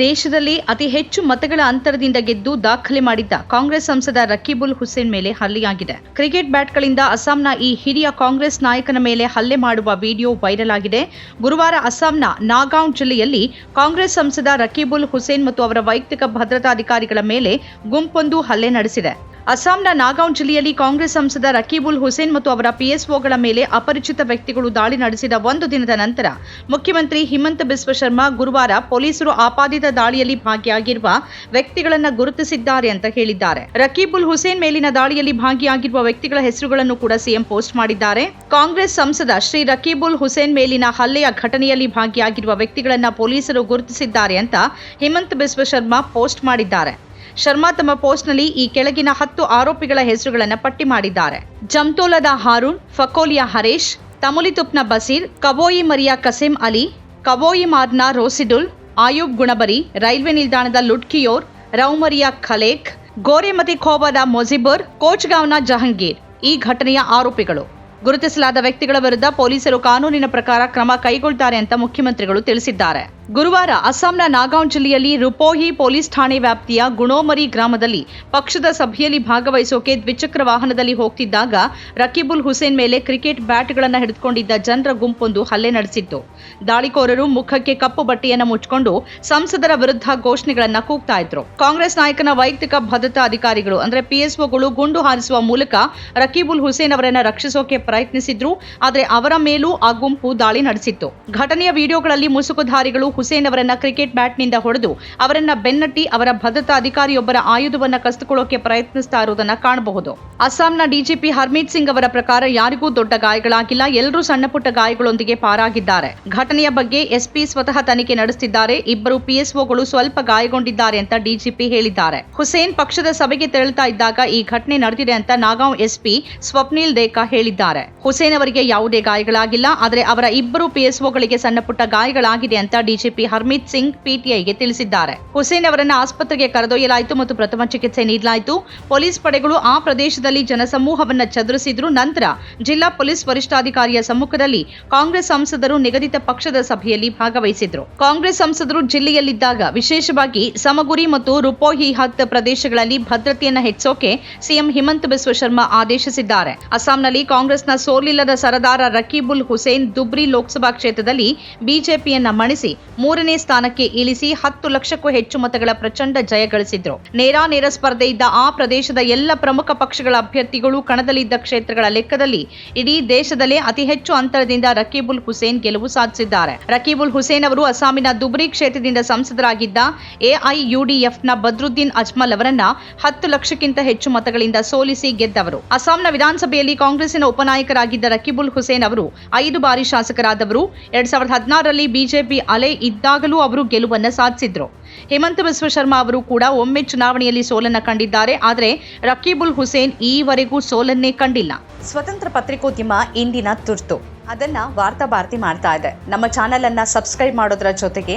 ದೇಶದಲ್ಲಿ ಅತಿ ಹೆಚ್ಚು ಮತಗಳ ಅಂತರದಿಂದ ಗೆದ್ದು ದಾಖಲೆ ಮಾಡಿದ್ದ ಕಾಂಗ್ರೆಸ್ ಸಂಸದ ರಕೀಬುಲ್ ಹುಸೇನ್ ಮೇಲೆ ಹಲ್ಲೆಯಾಗಿದೆ. ಕ್ರಿಕೆಟ್ ಬ್ಯಾಟ್ಗಳಿಂದ ಅಸ್ಸಾಂನ ಈ ಹಿರಿಯ ಕಾಂಗ್ರೆಸ್ ನಾಯಕನ ಮೇಲೆ ಹಲ್ಲೆ ಮಾಡುವ ವಿಡಿಯೋ ವೈರಲ್ ಆಗಿದೆ. ಗುರುವಾರ ಅಸ್ಸಾಂನ ನಾಗಾಂವ್ ಜಿಲ್ಲೆಯಲ್ಲಿ ಕಾಂಗ್ರೆಸ್ ಸಂಸದ ರಕೀಬುಲ್ ಹುಸೇನ್ ಮತ್ತು ಅವರ ವೈಯಕ್ತಿಕ ಭದ್ರತಾ ಅಧಿಕಾರಿಗಳ ಮೇಲೆ ಗುಂಪೊಂದು ಹಲ್ಲೆ ನಡೆಸಿದೆ. ಅಸ್ಸಾಂನ ನಾಗಾಂವ್ ಜಿಲ್ಲೆಯಲ್ಲಿ ಕಾಂಗ್ರೆಸ್ ಸಂಸದ ರಕೀಬುಲ್ ಹುಸೇನ್ ಮತ್ತು ಅವರ ಪಿಎಸ್ಒಗಳ ಮೇಲೆ ಅಪರಿಚಿತ ವ್ಯಕ್ತಿಗಳು ದಾಳಿ ನಡೆಸಿದ ಒಂದು ದಿನದ ನಂತರ ಮುಖ್ಯಮಂತ್ರಿ ಹಿಮಂತ ಬಿಸ್ವ ಶರ್ಮಾ ಗುರುವಾರ ಪೊಲೀಸರು ಆಪಾದಿತ ದಾಳಿಯಲ್ಲಿ ಭಾಗಿಯಾಗಿರುವ ವ್ಯಕ್ತಿಗಳನ್ನು ಗುರುತಿಸಿದ್ದಾರೆ ಅಂತ ಹೇಳಿದ್ದಾರೆ. ರಕೀಬುಲ್ ಹುಸೇನ್ ಮೇಲಿನ ದಾಳಿಯಲ್ಲಿ ಭಾಗಿಯಾಗಿರುವ ವ್ಯಕ್ತಿಗಳ ಹೆಸರುಗಳನ್ನು ಕೂಡ ಸಿಎಂ ಪೋಸ್ಟ್ ಮಾಡಿದ್ದಾರೆ. ಕಾಂಗ್ರೆಸ್ ಸಂಸದ ಶ್ರೀ ರಕೀಬುಲ್ ಹುಸೇನ್ ಮೇಲಿನ ಹಲ್ಲೆಯ ಘಟನೆಯಲ್ಲಿ ಭಾಗಿಯಾಗಿರುವ ವ್ಯಕ್ತಿಗಳನ್ನು ಪೊಲೀಸರು ಗುರುತಿಸಿದ್ದಾರೆ ಅಂತ ಹಿಮಂತ ಬಿಸ್ವ ಶರ್ಮಾ ಪೋಸ್ಟ್ ಮಾಡಿದ್ದಾರೆ. ಶರ್ಮಾ ತಮ್ಮ ಪೋಸ್ಟ್ನಲ್ಲಿ ಈ ಕೆಳಗಿನ ಹತ್ತು ಆರೋಪಿಗಳ ಹೆಸರುಗಳನ್ನು ಪಟ್ಟಿ ಮಾಡಿದ್ದಾರೆ. ಜಮ್ತೋಲದ ಹಾರೂನ್, ಫಕೋಲಿಯ ಹರೇಶ್ ತಮುಲಿತುಪ್ನ ಬಸೀರ್, ಕವೋಯಿ ಮರಿಯಾ ಕಸೀಂ ಅಲಿ, ಕವೋಯಿ ಮಾರ್ನ ರೋಸಿಡುಲ್ ಆಯೂಬ್ ಗುಣಬರಿ, ರೈಲ್ವೆ ನಿಲ್ದಾಣದ ಲುಟ್ಕಿಯೋರ್ ರೌಮರಿಯಾ ಖಲೇಕ್, ಗೋರೆಮತಿ ಖೋಬಾದ ಮೊಜಿಬುರ್ ಕೋಚ್ಗಾವ್ನ ಜಹಂಗೀರ್ ಈ ಘಟನೆಯ ಆರೋಪಿಗಳು. ಗುರುತಿಸಲಾದ ವ್ಯಕ್ತಿಗಳ ವಿರುದ್ಧ ಪೊಲೀಸರು ಕಾನೂನಿನ ಪ್ರಕಾರ ಕ್ರಮ ಕೈಗೊಳ್ತಾರೆ ಅಂತ ಮುಖ್ಯಮಂತ್ರಿಗಳು ತಿಳಿಸಿದ್ದಾರೆ. ಗುರುವಾರ ಅಸ್ಸಾಂನ ನಾಗಾಂವ್ ಜಿಲ್ಲೆಯಲ್ಲಿ ರುಪೋಹಿ ಪೊಲೀಸ್ ಠಾಣೆ ವ್ಯಾಪ್ತಿಯ ಗುಣೋಮರಿ ಗ್ರಾಮದಲ್ಲಿ ಪಕ್ಷದ ಸಭೆಯಲ್ಲಿ ಭಾಗವಹಿಸೋಕೆ ದ್ವಿಚಕ್ರ ವಾಹನದಲ್ಲಿ ಹೋಗ್ತಿದ್ದಾಗ ರಕೀಬುಲ್ ಹುಸೇನ್ ಮೇಲೆ ಕ್ರಿಕೆಟ್ ಬ್ಯಾಟ್ಗಳನ್ನು ಹಿಡಿದುಕೊಂಡಿದ್ದ ಜನರ ಗುಂಪೊಂದು ಹಲ್ಲೆ ನಡೆಸಿತ್ತು. ದಾಳಿಕೋರರು ಮುಖಕ್ಕೆ ಕಪ್ಪು ಬಟ್ಟೆಯನ್ನು ಮುಚ್ಚಿಕೊಂಡು ಸಂಸದರ ವಿರುದ್ಧ ಘೋಷಣೆಗಳನ್ನು ಕೂಗ್ತಾ ಇದ್ರು. ಕಾಂಗ್ರೆಸ್ ನಾಯಕನ ವೈಯಕ್ತಿಕ ಭದ್ರತಾ ಅಧಿಕಾರಿಗಳು, ಅಂದ್ರೆ ಪಿಎಸ್ಒಗಳು ಗುಂಡು ಹಾರಿಸುವ ಮೂಲಕ ರಕೀಬುಲ್ ಹುಸೇನ್ ಅವರನ್ನು ರಕ್ಷಿಸೋಕೆ ಪ್ರಯತ್ನಿಸಿದ್ರು, ಆದರೆ ಅವರ ಮೇಲೂ ಆ ಗುಂಪು ದಾಳಿ ನಡೆಸಿತ್ತು. ಘಟನೆಯ ವಿಡಿಯೋಗಳಲ್ಲಿ ಮುಸುಕುಧಾರಿಗಳು ಹುಸೇನ್ ಅವರನ್ನ ಕ್ರಿಕೆಟ್ ಬ್ಯಾಟ್ನಿಂದ ಹೊಡೆದು ಅವರನ್ನ ಬೆನ್ನಟ್ಟಿ ಅವರ ಭದ್ರತಾ ಅಧಿಕಾರಿಯೊಬ್ಬರ ಆಯುಧವನ್ನ ಕಸಿದುಕೊಳ್ಳೋಕೆ ಪ್ರಯತ್ನಿಸ್ತಾ ಇರುವುದನ್ನ ಕಾಣಬಹುದು. ಅಸ್ಸಾಂನ ಡಿಜಿಪಿ ಹರ್ಮೀತ್ ಸಿಂಗ್ ಅವರ ಪ್ರಕಾರ ಯಾರಿಗೂ ದೊಡ್ಡ ಗಾಯಗಳಾಗಿಲ್ಲ, ಎಲ್ಲರೂ ಸಣ್ಣ ಪುಟ್ಟ ಗಾಯಗಳೊಂದಿಗೆ ಪಾರಾಗಿದ್ದಾರೆ. ಘಟನೆಯ ಬಗ್ಗೆ ಎಸ್ಪಿ ಸ್ವತಃ ತನಿಖೆ ನಡೆಸುತ್ತಿದ್ದಾರೆ ಇಬ್ಬರು ಪಿಎಸ್ಒಗಳು ಸ್ವಲ್ಪ ಗಾಯಗೊಂಡಿದ್ದಾರೆ ಅಂತ ಡಿಜಿಪಿ ಹೇಳಿದ್ದಾರೆ. ಹುಸೇನ್ ಪಕ್ಷದ ಸಭೆಗೆ ತೆರಳುತ್ತಾ ಇದ್ದಾಗ ಈ ಘಟನೆ ನಡೆದಿದೆ ಅಂತ ನಾಗಾಂವ್ ಎಸ್ಪಿ ಸ್ವಪ್ನಿಲ್ ದೇಕಾ ಹೇಳಿದ್ದಾರೆ. ಹುಸೇನ್ ಅವರಿಗೆ ಯಾವುದೇ ಗಾಯಗಳಾಗಿಲ್ಲ, ಆದರೆ ಅವರ ಇಬ್ಬರು ಪಿಎಸ್ಒಗಳಿಗೆ ಸಣ್ಣ ಪುಟ್ಟ ಗಾಯಗಳಾಗಿದೆ ಅಂತ ಡಿಜಿಪಿ ಹರ್ಮೀತ್ ಸಿಂಗ್ ಪಿಟಿಐಗೆ ತಿಳಿಸಿದ್ದಾರೆ. ಹುಸೇನ್ ಅವರನ್ನು ಆಸ್ಪತ್ರೆಗೆ ಕರೆದೊಯ್ಯಲಾಯಿತು ಮತ್ತು ಪ್ರಥಮ ಚಿಕಿತ್ಸೆ ನೀಡಲಾಯಿತು. ಪೊಲೀಸ್ ಪಡೆಗಳು ಆ ಪ್ರದೇಶದಲ್ಲಿ ಜನಸಮೂಹವನ್ನು ಚದುರಿಸಿದ್ರು. ನಂತರ ಜಿಲ್ಲಾ ಪೊಲೀಸ್ ವರಿಷ್ಠಾಧಿಕಾರಿಯ ಸಮ್ಮುಖದಲ್ಲಿ ಕಾಂಗ್ರೆಸ್ ಸಂಸದರು ನಿಗದಿತ ಪಕ್ಷದ ಸಭೆಯಲ್ಲಿ ಭಾಗವಹಿಸಿದ್ರು. ಕಾಂಗ್ರೆಸ್ ಸಂಸದರು ಜಿಲ್ಲೆಯಲ್ಲಿದ್ದಾಗ ವಿಶೇಷವಾಗಿ ಸಮಗುರಿ ಮತ್ತು ರುಪೋಹಿ ಹತ್ ಪ್ರದೇಶಗಳಲ್ಲಿ ಭದ್ರತೆಯನ್ನು ಹೆಚ್ಚೋಕೆ ಸಿಎಂ ಹಿಮಂತ ಬಿಸ್ವ ಶರ್ಮಾ ಆದೇಶಿಸಿದ್ದಾರೆ. ಅಸ್ಸಾಂನಲ್ಲಿ ಕಾಂಗ್ರೆಸ್ನ ಸೋಲಿಲ್ಲದ ಸರದಾರ ರಕೀಬುಲ್ ಹುಸೇನ್ ದುಬ್ರಿ ಲೋಕಸಭಾ ಕ್ಷೇತ್ರದಲ್ಲಿ ಬಿಜೆಪಿಯನ್ನ ಮಣಿಸಿ ಮೂರನೇ ಸ್ಥಾನಕ್ಕೆ ಇಳಿಸಿ ಹತ್ತು ಲಕ್ಷಕ್ಕೂ ಹೆಚ್ಚು ಮತಗಳ ಪ್ರಚಂಡ ಜಯ ಗಳಿಸಿದ್ರು. ನೇರಾನೇರ ಸ್ಪರ್ಧೆ ಇದ್ದ ಆ ಪ್ರದೇಶದ ಎಲ್ಲ ಪ್ರಮುಖ ಪಕ್ಷಗಳ ಅಭ್ಯರ್ಥಿಗಳು ಕಣದಲ್ಲಿದ್ದ ಕ್ಷೇತ್ರಗಳ ಲೆಕ್ಕದಲ್ಲಿ ಇಡೀ ದೇಶದಲ್ಲೇ ಅತಿ ಹೆಚ್ಚು ಅಂತರದಿಂದ ರಕೀಬುಲ್ ಹುಸೇನ್ ಗೆಲುವು ಸಾಧಿಸಿದ್ದಾರೆ. ರಕೀಬುಲ್ ಹುಸೇನ್ ಅವರು ಅಸ್ಸಾಮಿನ ದುಬ್ರಿ ಕ್ಷೇತ್ರದಿಂದ ಸಂಸದರಾಗಿದ್ದ ಎಐಯುಡಿಎಫ್ನ ಬದ್ರುದ್ದೀನ್ ಅಜ್ಮಲ್ ಅವರನ್ನ ಹತ್ತು ಲಕ್ಷಕ್ಕಿಂತ ಹೆಚ್ಚು ಮತಗಳಿಂದ ಸೋಲಿಸಿ ಗೆದ್ದವರು. ಅಸ್ಸಾಂನ ವಿಧಾನಸಭೆಯಲ್ಲಿ ಕಾಂಗ್ರೆಸ್ಸಿನ ಉಪನಾಯಕರಾಗಿದ್ದ ರಕೀಬುಲ್ ಹುಸೇನ್ ಅವರು ಐದು ಬಾರಿ ಶಾಸಕರಾದವರು. ಎರಡ್ ಸಾವಿರದ ಹದಿನಾರರಲ್ಲಿ ಬಿಜೆಪಿ ಅಲೆ ಇದ್ದಾಗಲೂ ಅವರು ಗೆಲುವನ್ನು ಸಾಧಿಸಿದ್ರು. ಹೇಮಂತ ಬಿಸ್ವ ಶರ್ಮಾ ಅವರು ಕೂಡ ಒಮ್ಮೆ ಚುನಾವಣೆಯಲ್ಲಿ ಸೋಲನ್ನ ಕಂಡಿದ್ದಾರೆ. ಆದರೆ ರಕೀಬುಲ್ ಹುಸೇನ್ ಈವರೆಗೂ ಸೋಲನ್ನೇ ಕಂಡಿಲ್ಲ. ಸ್ವತಂತ್ರ ಪತ್ರಿಕೋದ್ಯಮ ಇಂದಿನ ತುರ್ತು. ಅದನ್ನ ವಾರ್ತಾ ಭಾರತಿ ಮಾಡ್ತಾ ಇದೆ. ನಮ್ಮ ಚಾನೆಲ್ ಅನ್ನ ಸಬ್ಸ್ಕ್ರೈಬ್ ಮಾಡೋದ್ರ ಜೊತೆಗೆ